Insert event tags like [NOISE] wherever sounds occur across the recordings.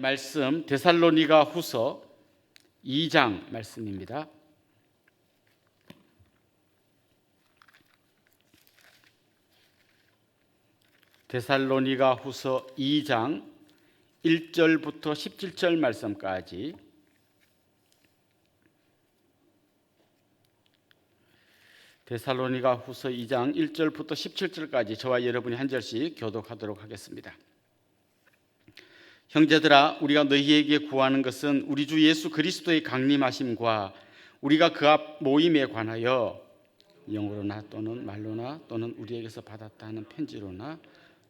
말씀 데살로니가 후서 2장 말씀입니다. 데살로니가 후서 2장 1절부터 17절 말씀까지 데살로니가 후서 2장 1절부터 17절까지 저와 여러분이 한 절씩 교독하도록 하겠습니다. 형제들아 우리가 너희에게 구하는 것은 우리 주 예수 그리스도의 강림하심과 우리가 그 앞 모임에 관하여 영으로나 또는 말로나 또는 우리에게서 받았다 하는 편지로나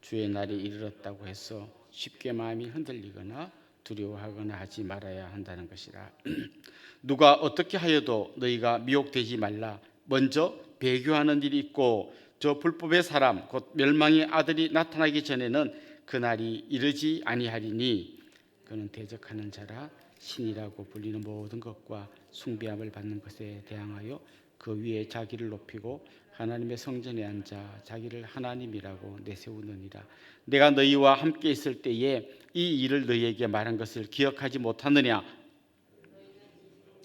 주의 날이 이르렀다고 해서 쉽게 마음이 흔들리거나 두려워하거나 하지 말아야 한다는 것이라. [CLEARS THROAT] 누가 어떻게 하여도 너희가 미혹되지 말라. 먼저 배교하는 일이 있고 저 불법의 사람 곧 멸망의 아들이 나타나기 전에는 그날이 이르지 아니하리니 그는 대적하는 자라 신이라고 불리는 모든 것과 숭배함을 받는 것에 대항하여 그 위에 자기를 높이고 하나님의 성전에 앉아 자기를 하나님이라고 내세우느니라. 내가 너희와 함께 있을 때에 이 일을 너희에게 말한 것을 기억하지 못하느냐?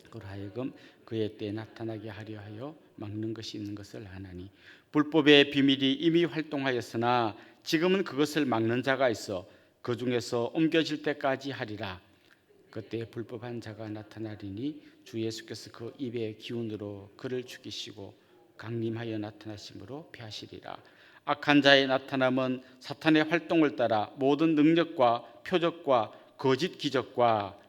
그러하여금 그의 때 나타나게 하려 하여 막는 것이 있는 것을 하나니. 불법의 비밀이 이미 활동하였으나 지금은 그것을 막는 자가 있어 그 중에서 옮겨질 때까지 하리라. 그때 불법한 자가 나타나리니 주 예수께서 그 입의 기운으로 그를 죽이시고 강림하여 나타나심으로 피하시리라. 악한 자의 나타남은 사탄의 활동을 따라 모든 능력과 표적과 거짓 기적과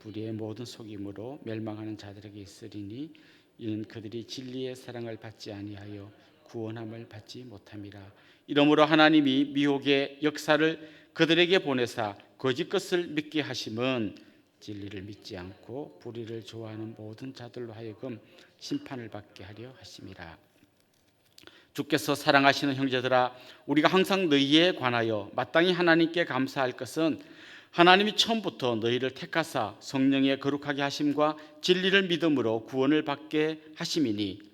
불의의 모든 속임으로 멸망하는 자들에게 있으리니 이는 그들이 진리의 사랑을 받지 아니하여 구원함을 받지 못함이라. 이러므로 하나님이 미혹의 역사를 그들에게 보내사 거짓 것을 믿게 하심은 진리를 믿지 않고 불의를 좋아하는 모든 자들로 하여금 심판을 받게 하려 하심이라. 주께서 사랑하시는 형제들아 우리가 항상 너희에 관하여 마땅히 하나님께 감사할 것은 하나님이 처음부터 너희를 택하사 성령의 거룩하게 하심과 진리를 믿음으로 구원을 받게 하심이니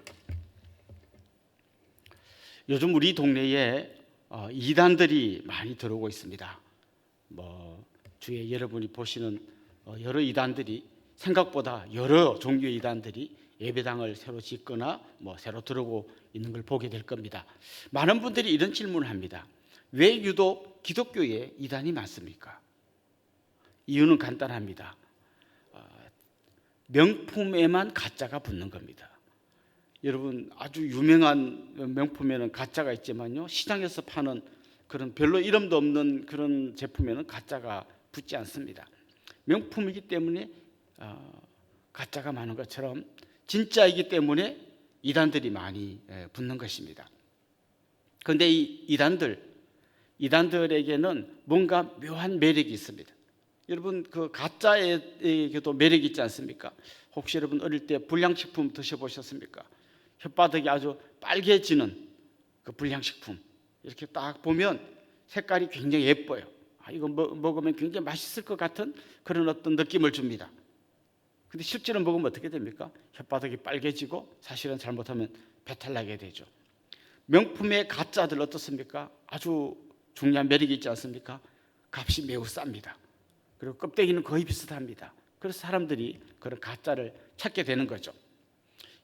요즘 우리 동네에 어, 이단들이 많이 들어오고 있습니다. 뭐 주에 여러분이 보시는 어, 여러 이단들이 생각보다 여러 종류의 이단들이 예배당을 새로 짓거나 뭐 새로 들어오고 있는 걸 보게 될 겁니다. 많은 분들이 이런 질문을 합니다. 왜 유독 기독교에 이단이 많습니까? 이유는 간단합니다. 어, 명품에만 가짜가 붙는 겁니다. 여러분 아주 유명한 명품에는 가짜가 있지만요 시장에서 파는 그런 별로 이름도 없는 그런 제품에는 가짜가 붙지 않습니다. 명품이기 때문에 어, 가짜가 많은 것처럼 진짜이기 때문에 이단들이 많이 예, 붙는 것입니다. 그런데 이 이단들 이단들에게는 뭔가 묘한 매력이 있습니다. 여러분 그 가짜에게도 매력이 있지 않습니까? 혹시 여러분 어릴 때 불량식품 드셔보셨습니까? 혓바닥이 아주 빨개지는 그 불량식품 이렇게 딱 보면 색깔이 굉장히 예뻐요. 아, 이거 먹, 먹으면 굉장히 맛있을 것 같은 그런 어떤 느낌을 줍니다. 근데 실제로 먹으면 어떻게 됩니까? 혓바닥이 빨개지고 사실은 잘못하면 배탈 나게 되죠. 명품의 가짜들 어떻습니까? 아주 중요한 매력이 있지 않습니까? 값이 매우 쌉니다. 그리고 껍데기는 거의 비슷합니다. 그래서 사람들이 그런 가짜를 찾게 되는 거죠.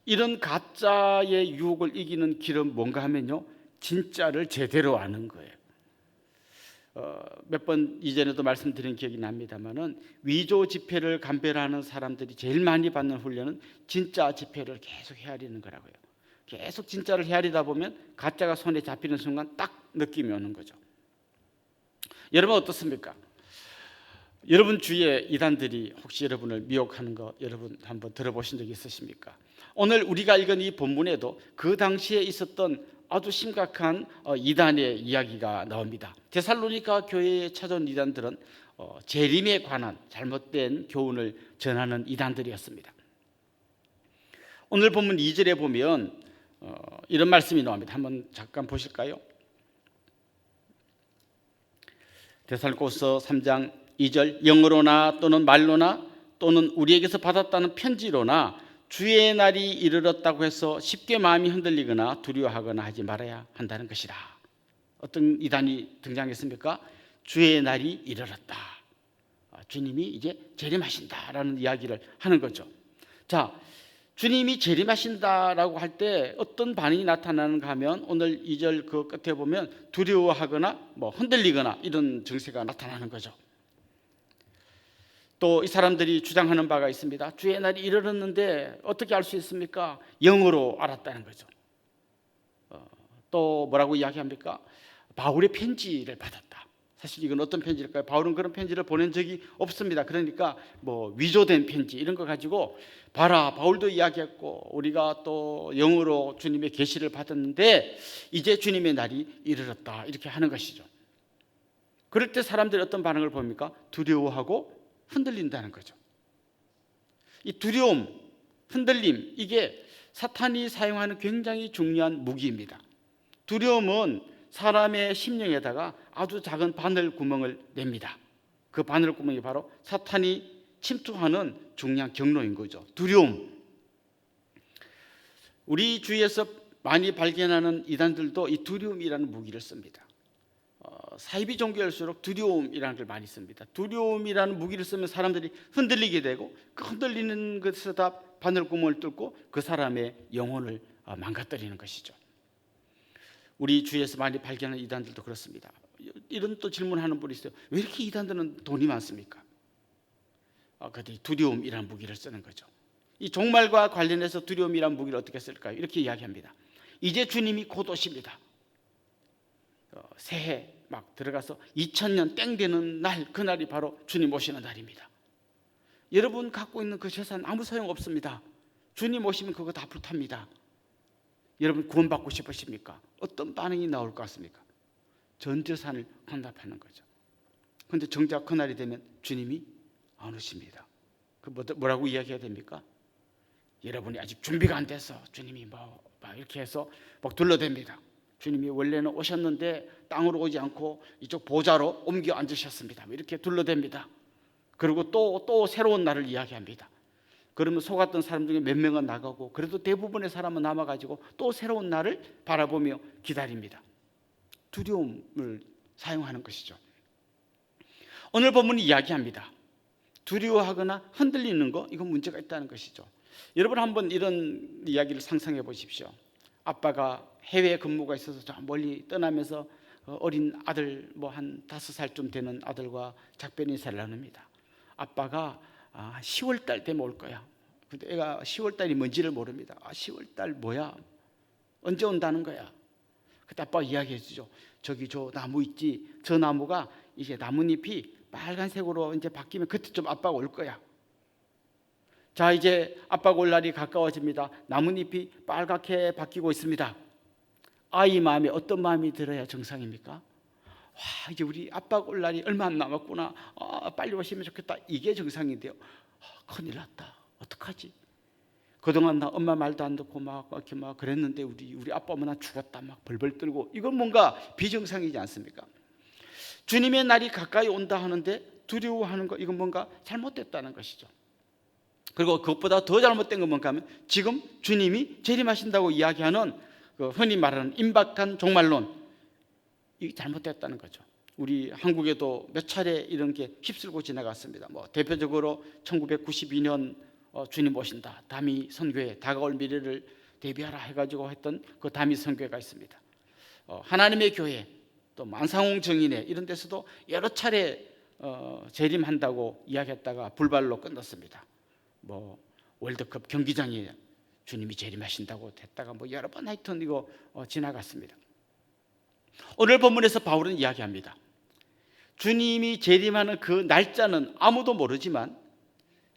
이런 가짜의 유혹을 이기는 길은 뭔가 하면요, 진짜를 제대로 아는 거예요. 어, 몇 번 이전에도 말씀드린 기억이 납니다만은 위조 지폐를 감별하는 사람들이 제일 많이 받는 훈련은 진짜 지폐를 계속 헤아리는 거라고요. 계속 진짜를 헤아리다 보면 가짜가 손에 잡히는 순간 딱 느낌이 오는 거죠. 여러분 어떻습니까? 여러분 주위에 이단들이 혹시 여러분을 미혹하는 거 여러분 한번 들어보신 적 있으십니까? 오늘 우리가 읽은 이 본문에도 그 당시에 있었던 아주 심각한 어, 이단의 이야기가 나옵니다. 데살로니가 교회에 찾아온 이단들은 어, 재림에 관한 잘못된 교훈을 전하는 이단들이었습니다. 오늘 본문 2절에 보면 어, 이런 말씀이 나옵니다. 한번 잠깐 보실까요? 데살로서 3장 2절 영어로나 또는 말로나 또는 우리에게서 받았다는 편지로나 주의 날이 이르렀다고 해서 쉽게 마음이 흔들리거나 두려워하거나 하지 말아야 한다는 것이라. 어떤 이단이 등장했습니까? 주의 날이 이르렀다. 아, 주님이 이제 재림하신다라는 이야기를 하는 거죠. 자, 주님이 재림하신다라고 할 때 어떤 반응이 나타나는가 하면 오늘 2절 그 끝에 보면 두려워하거나 뭐 흔들리거나 이런 증세가 나타나는 거죠. 또 이 사람들이 주장하는 바가 있습니다. 주의 날이 이르렀는데 어떻게 알 수 있습니까? 영으로 알았다는 거죠. 어, 또 뭐라고 이야기합니까? 바울의 편지를 받았다. 사실 이건 어떤 편지일까요? 바울은 그런 편지를 보낸 적이 없습니다. 그러니까 뭐 위조된 편지 이런 거 가지고 봐라 바울도 이야기했고 우리가 또 영으로 주님의 계시를 받았는데 이제 주님의 날이 이르렀다 이렇게 하는 것이죠. 그럴 때 사람들이 어떤 반응을 봅니까? 두려워하고 흔들린다는 거죠. 이 두려움, 흔들림 이게 사탄이 사용하는 굉장히 중요한 무기입니다. 두려움은 사람의 심령에다가 아주 작은 바늘 구멍을 냅니다. 그 바늘 구멍이 바로 사탄이 침투하는 중요한 경로인 거죠. 두려움. 우리 주위에서 많이 발견하는 이단들도 이 두려움이라는 무기를 씁니다. 어, 사이비 종교일수록 두려움이라는 걸 많이 씁니다. 두려움이라는 무기를 쓰면 사람들이 흔들리게 되고 그 흔들리는 것에다 바늘구멍을 뚫고 그 사람의 영혼을 어, 망가뜨리는 것이죠. 우리 주위에서 많이 발견하는 이단들도 그렇습니다. 이런 또 질문하는 분이 있어요. 왜 이렇게 이단들은 돈이 많습니까? 어, 그들이 두려움이라는 무기를 쓰는 거죠. 이 종말과 관련해서 두려움이라는 무기를 어떻게 쓸까요? 이렇게 이야기합니다. 이제 주님이 곧 오십니다. 어, 새해 막 들어가서 2000년 땡 되는 날 그날이 바로 주님 오시는 날입니다. 여러분 갖고 있는 그 재산 아무 소용 없습니다. 주님 오시면 그거 다 불탑니다. 여러분 구원받고 싶으십니까? 어떤 반응이 나올 것 같습니까? 전 재산을 환납하는 거죠. 그런데 정작 그날이 되면 주님이 안 오십니다. 그 뭐- 뭐라고 이야기해야 됩니까? 여러분이 아직 준비가 안 돼서 주님이 뭐, 막 이렇게 해서 막 둘러댑니다. 주님이 원래는 오셨는데 땅으로 오지 않고 이쪽 보좌로 옮겨 앉으셨습니다. 뭐 이렇게 둘러댑니다. 그리고 또 또 새로운 날을 이야기합니다. 그러면 속았던 사람 중에 몇 명은 나가고 그래도 대부분의 사람은 남아가지고 또 새로운 날을 바라보며 기다립니다. 두려움을 사용하는 것이죠. 오늘 본문이 이야기합니다. 두려워하거나 흔들리는 거 이건 문제가 있다는 것이죠. 여러분 한번 이런 이야기를 상상해 보십시오. 아빠가 해외 근무가 있어서 저 멀리 떠나면서 어, 어린 아들 뭐 한 다섯 살쯤 되는 아들과 작별 인사를 나눕니다. 아빠가 아, 10월 달 되면 올 거야. 근데 애가 10월 달이 뭔지를 모릅니다. 아, 10월 달 뭐야? 언제 온다는 거야? 그때 아빠가 이야기해 주죠. 저기 저 나무 있지? 저 나무가 이제 나뭇잎이 빨간색으로 이제 바뀌면 그때좀 아빠가 올 거야. 자, 이제 아빠가 올 날이 가까워집니다. 나뭇잎이 빨갛게 바뀌고 있습니다. 아이 마음에 어떤 마음이 들어야 정상입니까? 와, 이제 우리 아빠가 올 날이 얼마 안 남았구나. 아, 빨리 오시면 좋겠다. 이게 정상인데요. 아, 큰일 났다. 어떡하지? 그동안 나 엄마 말도 안 듣고 막 이렇게 막 그랬는데 우리 우리 아빠 엄마 나 죽었다 막 벌벌 떨고 이건 뭔가 비정상이지 않습니까? 주님의 날이 가까이 온다 하는데 두려워하는 거 이건 뭔가 잘못됐다는 것이죠. 그리고 그것보다 더 잘못된 건 뭔가 하면 지금 주님이 재림하신다고 이야기하는 그 흔히 말하는 임박한 종말론 이 잘못됐다는 거죠. 우리 한국에도 몇 차례 이런 게 휩쓸고 지나갔습니다. 뭐 대표적으로 1992년 어, 주님 오신다. 다미 선교회 다가올 미래를 대비하라 해가지고 했던 그 다미 선교회가 있습니다. 어, 하나님의 교회 또 만상홍 정인회 이런 데서도 여러 차례 어, 재림한다고 이야기했다가 불발로 끝났습니다. 뭐 월드컵 경기장에 주님이 재림하신다고 됐다가 뭐 여러 번 하여튼 이거 어, 지나갔습니다. 오늘 본문에서 바울은 이야기합니다. 주님이 재림하는 그 날짜는 아무도 모르지만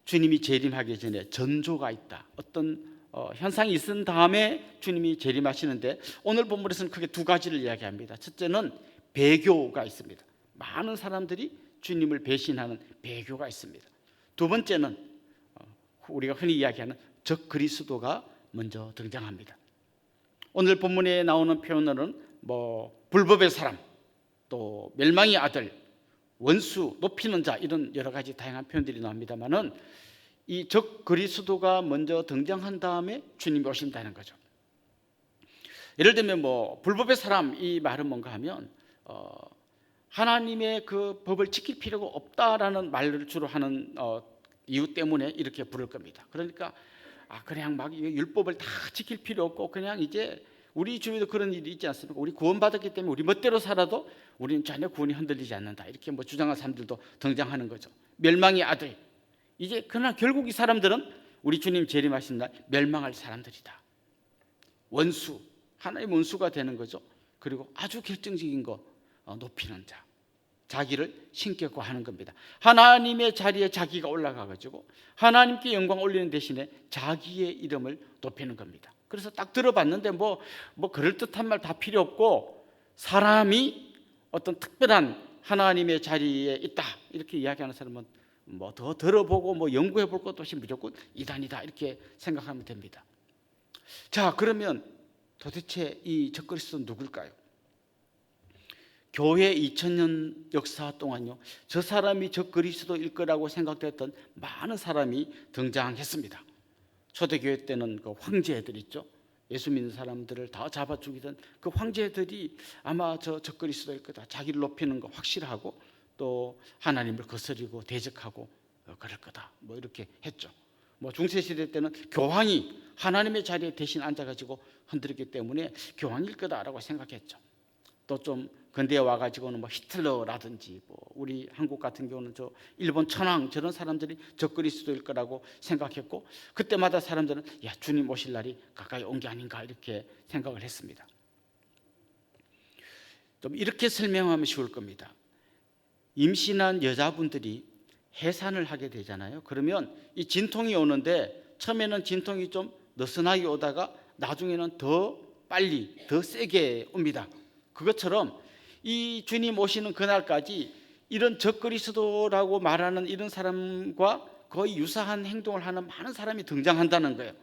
주님이 재림하기 전에 전조가 있다. 어떤 어, 현상이 있은 다음에 주님이 재림하시는데 오늘 본문에서는 크게 두 가지를 이야기합니다. 첫째는 배교가 있습니다. 많은 사람들이 주님을 배신하는 배교가 있습니다. 두 번째는 어, 우리가 흔히 이야기하는 적 그리스도가 먼저 등장합니다. 오늘 본문에 나오는 표현으로는 뭐 불법의 사람, 또 멸망의 아들, 원수, 높이는 자 이런 여러 가지 다양한 표현들이 나옵니다만은 이 적 그리스도가 먼저 등장한 다음에 주님이 오신다는 거죠. 예를 들면 뭐 불법의 사람 이 말은 뭔가 하면 어, 하나님의 그 법을 지킬 필요가 없다라는 말을 주로 하는 어, 이유 때문에 이렇게 부를 겁니다. 그러니까 아 그냥 막 율법을 다 지킬 필요 없고 그냥 이제 우리 주위도 그런 일이 있지 않습니까? 우리 구원받았기 때문에 우리 멋대로 살아도 우리는 전혀 구원이 흔들리지 않는다. 이렇게 뭐 주장하는 사람들도 등장하는 거죠. 멸망의 아들. 이제 그러나 결국 이 사람들은 우리 주님 재림하신 날 멸망할 사람들이다. 원수, 하나의 원수가 되는 거죠. 그리고 아주 결정적인 거 어, 높이는 자. 자기를 신격화 하는 겁니다. 하나님의 자리에 자기가 올라가 가지고 하나님께 영광 올리는 대신에 자기의 이름을 높이는 겁니다. 그래서 딱 들어봤는데 뭐 뭐 그럴 듯한 말 다 필요 없고 사람이 어떤 특별한 하나님의 자리에 있다 이렇게 이야기하는 사람은 뭐 더 들어보고 뭐 연구해 볼 것도 없이 무조건 이단이다 이렇게 생각하면 됩니다. 자 그러면 도대체 이 적그리스도는 누굴까요? 교회 2000년 역사 동안요 저 사람이 저 그리스도일 거라고 생각됐던 많은 사람이 등장했습니다. 초대교회 때는 그 황제들 있죠. 예수 믿는 사람들을 다 잡아 죽이던 그 황제들이 아마 저, 저 그리스도일 거다. 자기를 높이는 거 확실하고 또 하나님을 거스리고 대적하고 어, 그럴 거다. 뭐 이렇게 했죠. 뭐 중세 시대 때는 교황이 하나님의 자리에 대신 앉아가지고 흔들었기 때문에 교황일 거다라고 생각했죠. 또좀 근대에 와가지고는 뭐 히틀러라든지 뭐 우리 한국 같은 경우는 저 일본 천황 저런 사람들이 적그리스도일 거라고 생각했고 그때마다 사람들은 야 주님 오실 날이 가까이 온 게 아닌가 이렇게 생각을 했습니다. 좀 이렇게 설명하면 쉬울 겁니다. 임신한 여자분들이 해산을 하게 되잖아요. 그러면 이 진통이 오는데 처음에는 진통이 좀 느슨하게 오다가 나중에는 더 빨리 더 세게 옵니다. 그것처럼 이 주님 오시는 그날까지 이런 적그리스도라고 말하는 이런 사람과 거의 유사한 행동을 하는 많은 사람이 등장한다는 거예요.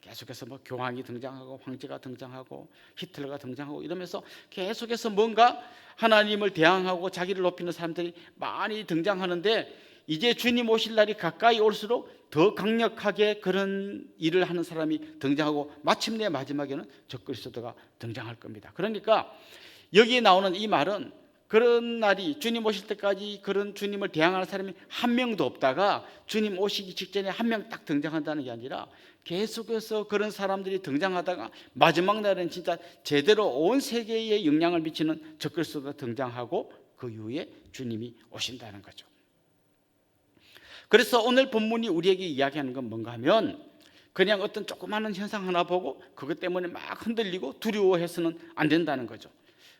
계속해서 뭐 교황이 등장하고 황제가 등장하고 히틀러가 등장하고 이러면서 계속해서 뭔가 하나님을 대항하고 자기를 높이는 사람들이 많이 등장하는데 이제 주님 오실 날이 가까이 올수록 더 강력하게 그런 일을 하는 사람이 등장하고 마침내 마지막에는 적그리스도가 등장할 겁니다. 그러니까 여기에 나오는 이 말은 그런 날이 주님 오실 때까지 그런 주님을 대항하는 사람이 한 명도 없다가 주님 오시기 직전에 한 명 딱 등장한다는 게 아니라 계속해서 그런 사람들이 등장하다가 마지막 날은 진짜 제대로 온 세계에 영향을 미치는 적그리스도가 등장하고 그 이후에 주님이 오신다는 거죠. 그래서 오늘 본문이 우리에게 이야기하는 건 뭔가 하면 그냥 어떤 조그마한 현상 하나 보고 그것 때문에 막 흔들리고 두려워해서는 안 된다는 거죠.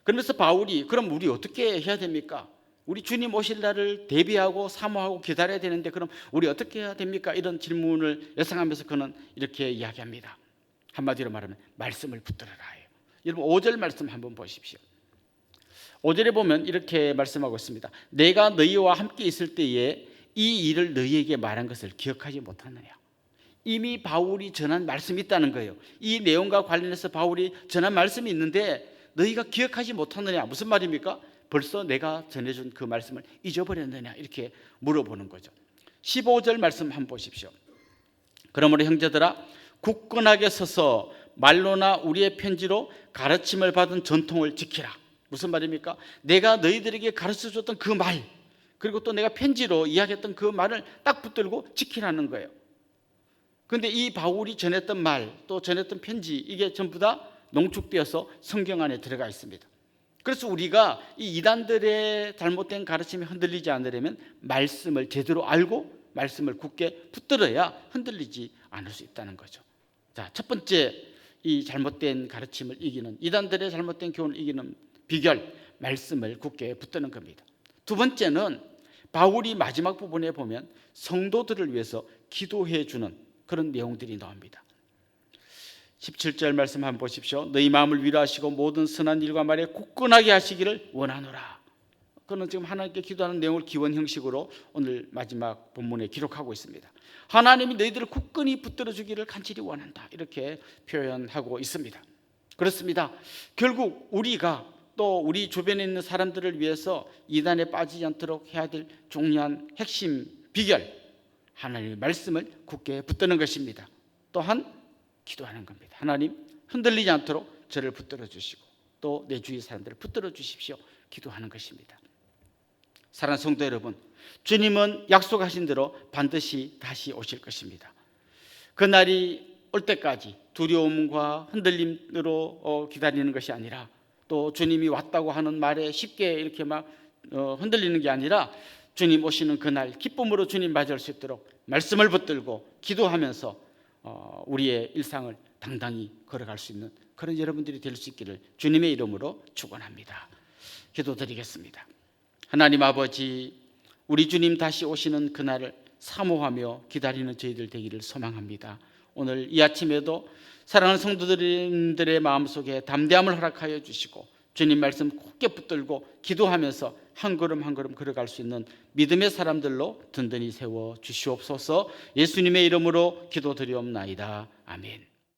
그러면서 바울이 그럼 우리 어떻게 해야 됩니까? 우리 주님 오실 날을 대비하고 사모하고 기다려야 되는데 그럼 우리 어떻게 해야 됩니까? 이런 질문을 예상하면서 그는 이렇게 이야기합니다. 한마디로 말하면 말씀을 붙들어라. 여러분 5절 말씀 한번 보십시오. 5절에 보면 이렇게 말씀하고 있습니다. 내가 너희와 함께 있을 때에 이 일을 너희에게 말한 것을 기억하지 못하느냐. 이미 바울이 전한 말씀이 있다는 거예요. 이 내용과 관련해서 바울이 전한 말씀이 있는데 너희가 기억하지 못하느냐 무슨 말입니까? 벌써 내가 전해준 그 말씀을 잊어버렸느냐 이렇게 물어보는 거죠. 15절 말씀 한번 보십시오. 그러므로 형제들아 굳건하게 서서 말로나 우리의 편지로 가르침을 받은 전통을 지키라. 무슨 말입니까? 내가 너희들에게 가르쳐 줬던 그 말, 그리고 또 내가 편지로 이야기했던 그 말을 딱 붙들고 지키라는 거예요. 근데 이 바울이 전했던 말, 또 전했던 편지, 이게 전부 다 농축되어서 성경 안에 들어가 있습니다. 그래서 우리가 이 이단들의 잘못된 가르침에 흔들리지 않으려면 말씀을 제대로 알고 말씀을 굳게 붙들어야 흔들리지 않을 수 있다는 거죠. 자, 첫 번째 이 잘못된 가르침을 이기는 이단들의 잘못된 교훈을 이기는 비결 말씀을 굳게 붙드는 겁니다. 두 번째는 바울이 마지막 부분에 보면 성도들을 위해서 기도해 주는 그런 내용들이 나옵니다. 17절 말씀 한번 보십시오. 너희 마음을 위로하시고 모든 선한 일과 말에 굳건하게 하시기를 원하노라. 그는 지금 하나님께 기도하는 내용을 기원 형식으로 오늘 마지막 본문에 기록하고 있습니다. 하나님이 너희들을 굳건히 붙들어 주기를 간절히 원한다. 이렇게 표현하고 있습니다. 그렇습니다. 결국 우리가 또 우리 주변에 있는 사람들을 위해서 이단에 빠지지 않도록 해야 될 중요한 핵심 비결 하나님의 말씀을 굳게 붙드는 것입니다. 또한 기도하는 겁니다. 하나님 흔들리지 않도록 저를 붙들어 주시고 또 내 주위 사람들을 붙들어 주십시오. 기도하는 것입니다. 사랑하는 성도 여러분, 주님은 약속하신 대로 반드시 다시 오실 것입니다. 그 날이 올 때까지 두려움과 흔들림으로 어, 기다리는 것이 아니라 또 주님이 왔다고 하는 말에 쉽게 이렇게 막 어, 흔들리는 게 아니라 주님 오시는 그날 기쁨으로 주님 맞이할 수 있도록 말씀을 붙들고 기도하면서 어, 우리의 일상을 당당히 걸어갈 수 있는 그런 여러분들이 될 수 있기를 주님의 이름으로 축원합니다. 기도드리겠습니다. 하나님 아버지 우리 주님 다시 오시는 그날을 사모하며 기다리는 저희들 되기를 소망합니다. 오늘 이 아침에도 사랑하는 성도들의 마음속에 담대함을 허락하여 주시고 주님 말씀 굳게 붙들고 기도하면서 한 걸음 한 걸음 걸어갈 수 있는 믿음의 사람들로 든든히 세워 주시옵소서 예수님의 이름으로 기도드리옵나이다. 아멘.